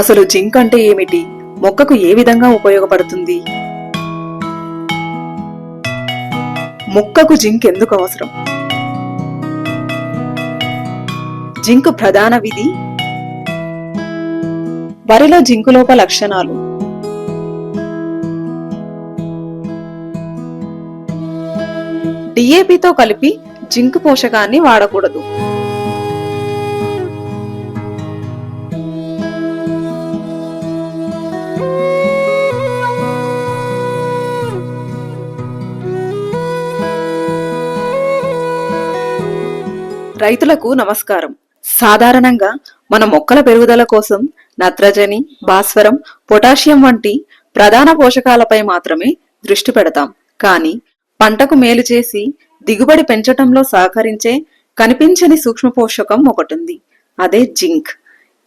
అసలు జింక్ అంటే ఏమిటి? మొక్కకు ఏ విధంగా ఉపయోగపడుతుంది? మొక్కకు జింక్ ఎందుకు అవసరం? జింక్ ప్రధాన విధి? వరిలో జింకు లోప లక్షణాలు? డిఏపితో కలిపి జింక్ పోషకాన్ని వాడకూడదు. రైతులకు నమస్కారం. సాధారణంగా మన మొక్కల పెరుగుదల కోసం నత్రజని భాస్వరం పొటాషియం వంటి ప్రధాన పోషకాలపై మాత్రమే దృష్టి పెడతాం. కానీ పంటకు మేలు చేసి దిగుబడి పెంచటంలో సహకరించే కనిపించని సూక్ష్మ పోషకం ఒకటుంది. అదే జింక్.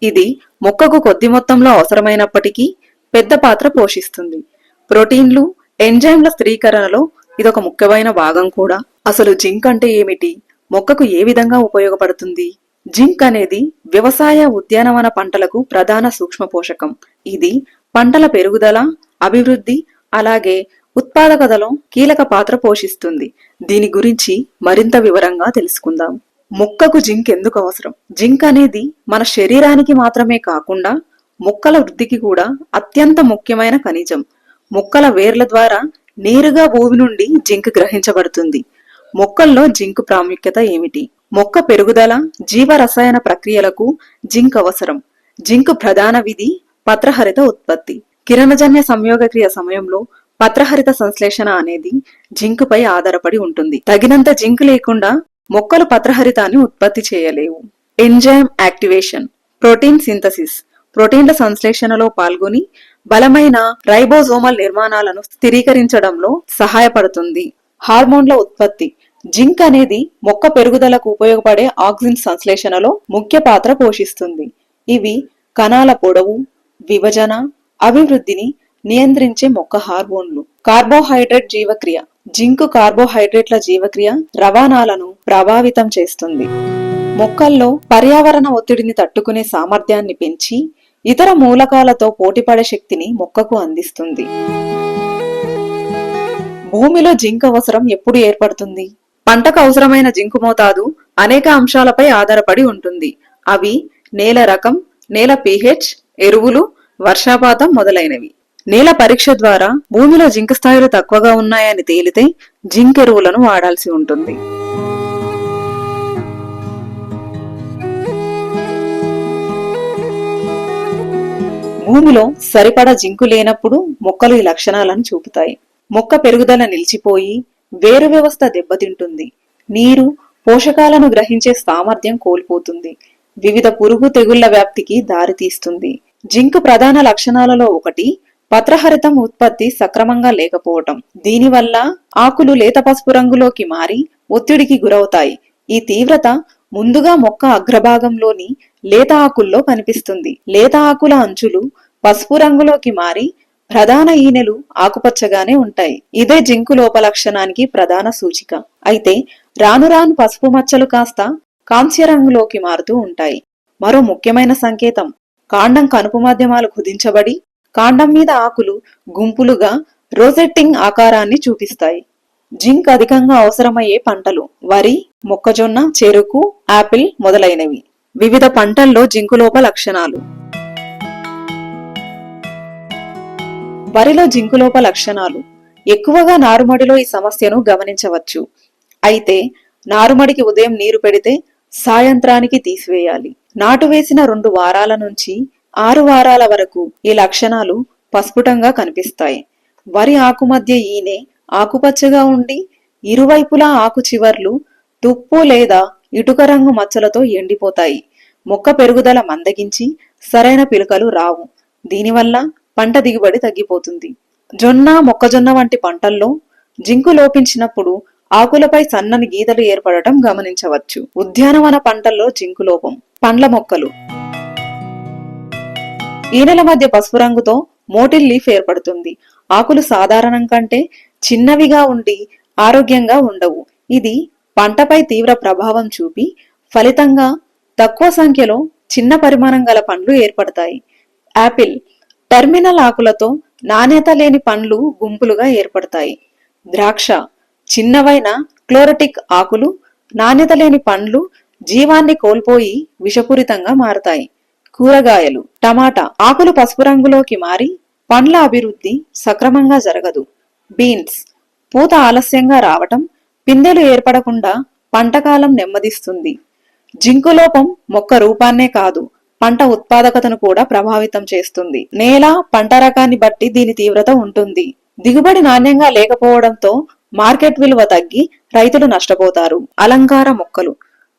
ఇది మొక్కకు కొద్ది మొత్తంలో అవసరమైనప్పటికీ పెద్ద పాత్ర పోషిస్తుంది. ప్రోటీన్లు ఎంజైమ్ల స్థిరీకరణలో ఇదొక ముఖ్యమైన భాగం కూడా. అసలు జింక్ అంటే ఏమిటి? మొక్కకు ఏ విధంగా ఉపయోగపడుతుంది? జింక్ అనేది వ్యవసాయ ఉద్యానవన పంటలకు ప్రధాన సూక్ష్మ పోషకం. ఇది పంటల పెరుగుదల అభివృద్ధి అలాగే ఉత్పాదకతలో కీలక పాత్ర పోషిస్తుంది. దీని గురించి మరింత వివరంగా తెలుసుకుందాం. మొక్కకు జింక్ ఎందుకు అవసరం? జింక్ అనేది మన శరీరానికి మాత్రమే కాకుండా మొక్కల వృద్ధికి కూడా అత్యంత ముఖ్యమైన ఖనిజం. మొక్కల వేర్ల ద్వారా నేరుగా భూమి నుండి జింక్ గ్రహించబడుతుంది. మొక్కల్లో జింక్ ప్రాముఖ్యత ఏమిటి? మొక్క పెరుగుదల జీవ రసాయన ప్రక్రియలకు జింక్ అవసరం. జింక్ ప్రధాన విధి పత్రహరిత ఉత్పత్తి. కిరణజన్య సంయోగక్రియ సమయంలో పత్రహరిత సంశ్లేషణ అనేది జింక్ పై ఆధారపడి ఉంటుంది. తగినంత జింక్ లేకుండా మొక్కలు పత్రహరితాన్ని ఉత్పత్తి చేయలేవు. ఎంజైమ్ యాక్టివేషన్ ప్రోటీన్ సింథసిస్ ప్రోటీన్ల సంశ్లేషణలో పాల్గొని బలమైన రైబోజోమల్ నిర్మాణాలను స్థిరీకరించడంలో సహాయపడుతుంది. హార్మోన్ల ఉత్పత్తి జింక్ అనేది మొక్క పెరుగుదలకు ఉపయోగపడే ఆక్సిజన్ సంశ్లేషణలో ముఖ్య పాత్ర పోషిస్తుంది. ఇవి కణాల పొడవు విభజన అభివృద్ధిని నియంత్రించే మొక్క హార్మోన్లు. కార్బోహైడ్రేట్ జీవక్రియ జింక్ కార్బోహైడ్రేట్ల జీవక్రియ రవాణాలను ప్రభావితం చేస్తుంది. మొక్కల్లో పర్యావరణ ఒత్తిడిని తట్టుకునే సామర్థ్యాన్ని పెంచి ఇతర మూలకాలతో పోటీపడే శక్తిని మొక్కకు అందిస్తుంది. భూమిలో జింక్ అవసరం ఎప్పుడు ఏర్పడుతుంది? పంటకు అవసరమైన జింకు మోతాదు అనేక అంశాలపై ఆధారపడి ఉంటుంది. అవి నేల రకం నేల పీహెచ్ ఎరువులు వర్షాపాతం మొదలైనవి. నేల పరీక్ష ద్వారా భూమిలో జింక్ స్థాయిలు తక్కువగా ఉన్నాయని తేలితే జింక్ ఎరువులను వాడాల్సి ఉంటుంది. భూమిలో సరిపడా జింకు లేనప్పుడు మొక్కలు ఈ లక్షణాలను చూపుతాయి. మొక్క పెరుగుదల నిలిచిపోయి వేరు వ్యవస్థ దెబ్బతింటుంది. నీరు పోషకాలను గ్రహించే సామర్థ్యం కోల్పోతుంది. వివిధ పురుగు తెగుళ్ళ వ్యాప్తికి దారితీస్తుంది. జింక్ ప్రధాన లక్షణాలలో ఒకటి పత్రహరితం ఉత్పత్తి సక్రమంగా లేకపోవటం. దీనివల్ల ఆకులు లేత పసుపు రంగులోకి మారి ఒత్తిడికి గురవుతాయి. ఈ తీవ్రత ముందుగా మొక్క అగ్రభాగంలోని లేత ఆకుల్లో కనిపిస్తుంది. లేత ఆకుల అంచులు పసుపు రంగులోకి మారి ప్రధాన ఈనెలు ఆకుపచ్చగానే ఉంటాయి. ఇదే జింకు లోప లక్షణానికి ప్రధాన సూచిక. అయితే రాను రాను పసుపు మచ్చలు కాస్త కాంస్య రంగులోకి మారుతూ ఉంటాయి. మరో ముఖ్యమైన సంకేతం. కాండం కనుపు మాధ్యమాలు కుదించబడి కాండం మీద ఆకులు గుంపులుగా రోజెట్టింగ్ ఆకారాన్ని చూపిస్తాయి. జింక్ అధికంగా అవసరమయ్యే పంటలు వరి మొక్కజొన్న చెరుకు ఆపిల్ మొదలైనవి. వివిధ పంటల్లో జింకు లోప లక్షణాలు వరిలో జింకులోప లక్షణాలు. ఎక్కువగా నారుమడిలో ఈ సమస్యను గమనించవచ్చు. అయితే నారుమడికి ఉదయం నీరు పెడితే సాయంత్రానికి తీసివేయాలి. నాటు వేసిన రెండు వారాల నుంచి ఆరు వారాల వరకు ఈ లక్షణాలు పస్ఫుటంగా కనిపిస్తాయి. వరి ఆకు మధ్య ఈనె ఆకుపచ్చగా ఉండి ఇరువైపులా ఆకు చివర్లు తుప్పు లేదా ఇటుక రంగు మచ్చలతో ఎండిపోతాయి. మొక్క పెరుగుదల మందగించి సరైన పిలుకలు రావు. దీనివల్ల పంట దిగుబడి తగ్గిపోతుంది. జొన్న మొక్కజొన్న వంటి పంటల్లో జింకు లోపించినప్పుడు ఆకులపై సన్నని గీతలు ఏర్పడటం గమనించవచ్చు. ఉద్యానవన పంటల్లో జింకు లోపం. పండ్ల మొక్కలు. ఈనెల మధ్య పసుపు రంగుతో మోటిల్ లీఫ్ ఏర్పడుతుంది. ఆకులు సాధారణం కంటే చిన్నవిగా ఉండి ఆరోగ్యంగా ఉండవు. ఇది పంటపై తీవ్ర ప్రభావం చూపి ఫలితంగా తక్కువ సంఖ్యలో చిన్న పరిమాణం గల పండ్లు ఏర్పడతాయి. యాపిల్ టెర్మినల్ ఆకులతో నాణ్యత లేని పండ్లు గుంపులుగా ఏర్పడతాయి. ద్రాక్ష చిన్నవైన క్లోరటిక్ ఆకులు నాణ్యత లేని పండ్లు జీవాన్ని కోల్పోయి విషపూరితంగా మారతాయి. కూరగాయలు టమాటా ఆకులు పసుపు రంగులోకి మారి పండ్ల అభివృద్ధి సక్రమంగా జరగదు. బీన్స్ పూత ఆలస్యంగా రావటం పిందెలు ఏర్పడకుండా పంటకాలం నెమ్మదిస్తుంది. జింకు లోపం మొక్క రూపాన్నే కాదు పంట ఉత్పాదకతను కూడా ప్రభావితం చేస్తుంది. నేల పంట రకాన్ని బట్టి దీని తీవ్రత ఉంటుంది. దిగుబడి నాణ్యంగా లేకపోవడంతో మార్కెట్ విలువ తగ్గి రైతులు నష్టపోతారు. అలంకార మొక్కలు.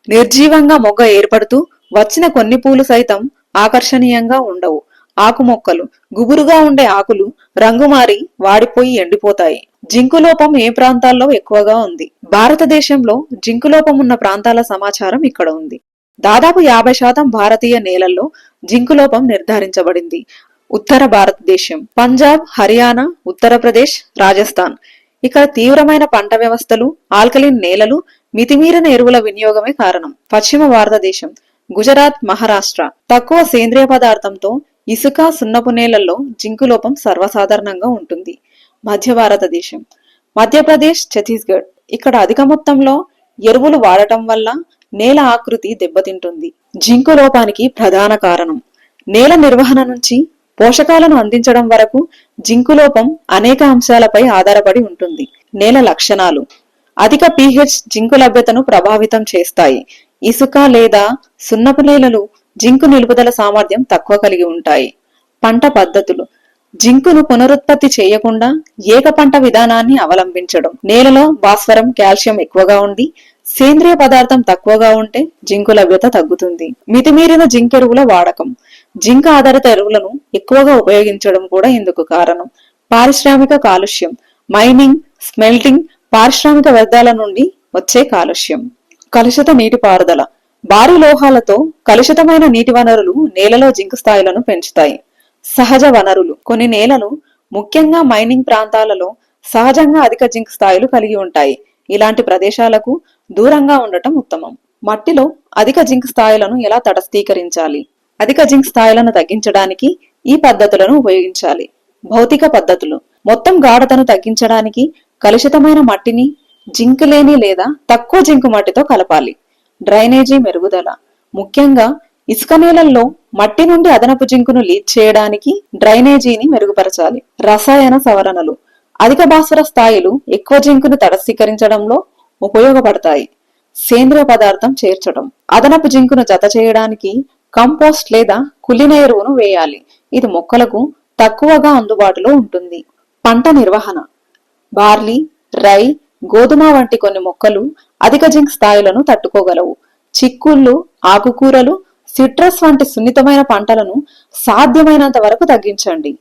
నిర్జీవంగా మొగ్గ ఏర్పడుతూ వచ్చిన కొన్ని పూలు సైతం ఆకర్షణీయంగా ఉండవు. ఆకు మొక్కలు. గుబురుగా ఉండే ఆకులు రంగు మారి వాడిపోయి ఎండిపోతాయి. జింకు లోపం ఏ ప్రాంతాల్లో ఎక్కువగా ఉంది? భారతదేశంలో జింకు లోపం ఉన్న ప్రాంతాల సమాచారం ఇక్కడ ఉంది. దాదాపు యాభై శాతం భారతీయ నేలల్లో జింకు లోపం నిర్ధారించబడింది. ఉత్తర భారతదేశం పంజాబ్ హర్యానా ఉత్తరప్రదేశ్ రాజస్థాన్. ఇక్కడ తీవ్రమైన పంట వ్యవస్థలు ఆల్కలిన్ నేలలు మితిమీరిన ఎరువుల వినియోగమే కారణం. పశ్చిమ భారతదేశం గుజరాత్ మహారాష్ట్ర. తక్కువ సేంద్రియ పదార్థంతో ఇసుక సున్నపు నేలల్లో జింకు లోపం సర్వసాధారణంగా ఉంటుంది. మధ్య భారతదేశం మధ్యప్రదేశ్ ఛత్తీస్గఢ్. ఇక్కడ అధిక మొత్తంలో ఎరువులు వాడటం వల్ల నేల ఆకృతి దెబ్బతింటుంది. జింకు లోపానికి ప్రధాన కారణం. నేల నిర్వహణ నుంచి పోషకాలను అందించడం వరకు జింకు లోపం అనేక అంశాలపై ఆధారపడి ఉంటుంది. నేల లక్షణాలు. అధిక పీహెచ్ జింకు లభ్యతను ప్రభావితం చేస్తాయి. ఇసుక లేదా సున్నపు నేలలు జింకు నిలుపుదల సామర్థ్యం తక్కువ కలిగి ఉంటాయి. పంట పద్ధతులు. జింకును పునరుత్పత్తి చేయకుండా ఏక పంట విధానాన్ని అవలంబించడం. నేలలో భాస్వరం కాల్షియం ఎక్కువగా ఉండి సేంద్రియ పదార్థం తక్కువగా ఉంటే జింకు లభ్యత తగ్గుతుంది. మితిమీరిన జింక్ ఎరువుల వాడకం. జింక్ ఆధారిత ఎరువులను ఎక్కువగా ఉపయోగించడం కూడా ఇందుకు కారణం. పారిశ్రామిక కాలుష్యం. మైనింగ్ స్మెల్టింగ్ పారిశ్రామిక వ్యర్థాల నుండి వచ్చే కాలుష్యం. కలుషిత నీటిపారుదల. భారీ లోహాలతో కలుషితమైన నీటి వనరులు నేలలో జింక్ స్థాయిలను పెంచుతాయి. సహజ వనరులు. కొన్ని నేలలు ముఖ్యంగా మైనింగ్ ప్రాంతాలలో సహజంగా అధిక జింక్ స్థాయిలు కలిగి ఉంటాయి. ఇలాంటి ప్రదేశాలకు దూరంగా ఉండటం ఉత్తమం. మట్టిలో అధిక జింక్ స్థాయిలను ఎలా తటస్థీకరించాలి? అధిక జింక్ స్థాయిలను తగ్గించడానికి ఈ పద్ధతులను ఉపయోగించాలి. భౌతిక పద్ధతులు. మొత్తం గాఢతను తగ్గించడానికి కలుషితమైన మట్టిని జింక్ లేని లేదా తక్కువ జింకు మట్టితో కలపాలి. డ్రైనేజీ మెరుగుదల. ముఖ్యంగా ఇసుక నేలల్లో మట్టి నుండి అదనపు జింకును లీచ్ చేయడానికి డ్రైనేజీని మెరుగుపరచాలి. రసాయన సవరణలు. అధిక భాస్వర స్థాయిలు ఎక్కువ జింకును తటస్థీకరించడంలో ఉపయోగపడతాయి. సేంద్రియ పదార్థం చేర్చడం. అదనపు జింకును జత చేయడానికి కంపోస్ట్ లేదా కుళ్ళిన ఎరువును వేయాలి. ఇది మొక్కలకు తక్కువగా అందుబాటులో ఉంటుంది. పంట నిర్వహణ. బార్లీ రై గోధుమ వంటి కొన్ని మొక్కలు అధిక జింక్ స్థాయిలను తట్టుకోగలవు. చిక్కుళ్ళు ఆకుకూరలు సిట్రస్ వంటి సున్నితమైన పంటలను సాధ్యమైనంత వరకు తగ్గించండి.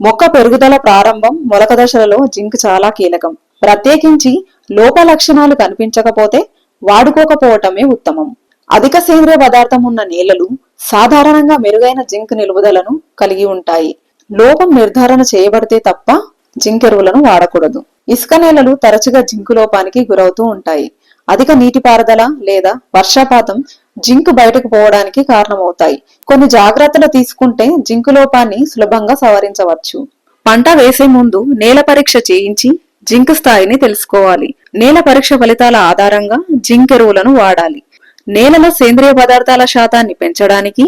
మొక్క పెరుగుదల ప్రారంభం మొలక దశలలో జింక్ చాలా కీలకం. ప్రత్యేకించి లోప లక్షణాలు కనిపించకపోతే వాడుకోకపోవటమే ఉత్తమం. అధిక సేంద్రియ పదార్థం ఉన్న నేలలు సాధారణంగా మెరుగైన జింక్ నిలుపుదలను కలిగి ఉంటాయి. లోపం నిర్ధారణ చేయబడితే తప్ప జింక్ ఎరువులను వాడకూడదు. ఇసుక నేలలు తరచుగా జింకు లోపానికి గురవుతూ ఉంటాయి. అధిక నీటిపారుదల లేదా వర్షపాతం జింక్ బయటకు పోవడానికి కారణమవుతాయి. కొన్ని జాగ్రత్తలు తీసుకుంటే జింకు లోపాన్ని సులభంగా సవరించవచ్చు. పంట వేసే ముందు నేల పరీక్ష చేయించి జింక్ స్థాయిని తెలుసుకోవాలి. నేల పరీక్ష ఫలితాల ఆధారంగా జింక్ ఎరువులను వాడాలి. నేలలో సేంద్రియ పదార్థాల శాతాన్ని పెంచడానికి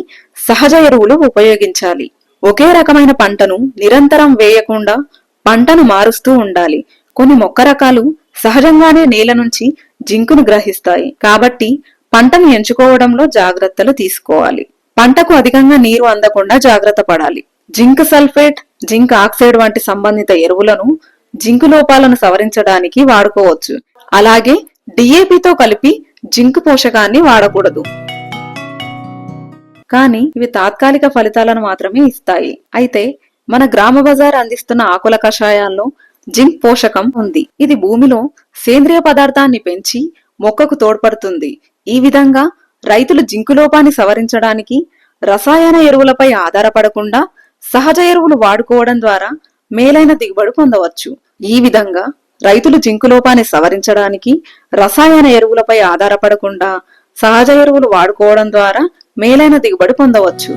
సహజ ఎరువులు ఉపయోగించాలి. ఒకే రకమైన పంటను నిరంతరం వేయకుండా పంటను మారుస్తూ ఉండాలి. కొన్ని మొక్క రకాలు సహజంగానే నేల నుంచి జింకును గ్రహిస్తాయి. కాబట్టి పంటను ఎంచుకోవడంలో జాగ్రత్తలు తీసుకోవాలి. పంటకు అధికంగా నీరు అందకుండా జాగ్రత్త పడాలి. జింక్ సల్ఫేట్ జింక్ ఆక్సైడ్ వంటి సంబంధిత ఎరువులను జింక్ లోపాలను సవరించడానికి వాడుకోవచ్చు. అలాగే డిఏపితో కలిపి జింక్ పోషకాన్ని వాడకూడదు. కానీ ఇవి తాత్కాలిక ఫలితాలను మాత్రమే ఇస్తాయి. అయితే మన గ్రామ బజార్ అందిస్తున్న ఆకుల కషాయాల్లో జింక్ పోషకం ఉంది. ఇది భూమిలో సేంద్రియ పదార్థాన్ని పెంచి మొక్కకు తోడ్పడుతుంది. ఈ విధంగా రైతులు జింకు లోపాన్ని సవరించడానికి రసాయన ఎరువులపై ఆధారపడకుండా సహజ ఎరువులు వాడుకోవడం ద్వారా మేలైన దిగుబడి పొందవచ్చు. ఈ విధంగా రైతులు జింకు లోపాన్ని సవరించడానికి రసాయన ఎరువులపై ఆధారపడకుండా సహజ ఎరువులు వాడుకోవడం ద్వారా మేలైన దిగుబడి పొందవచ్చు.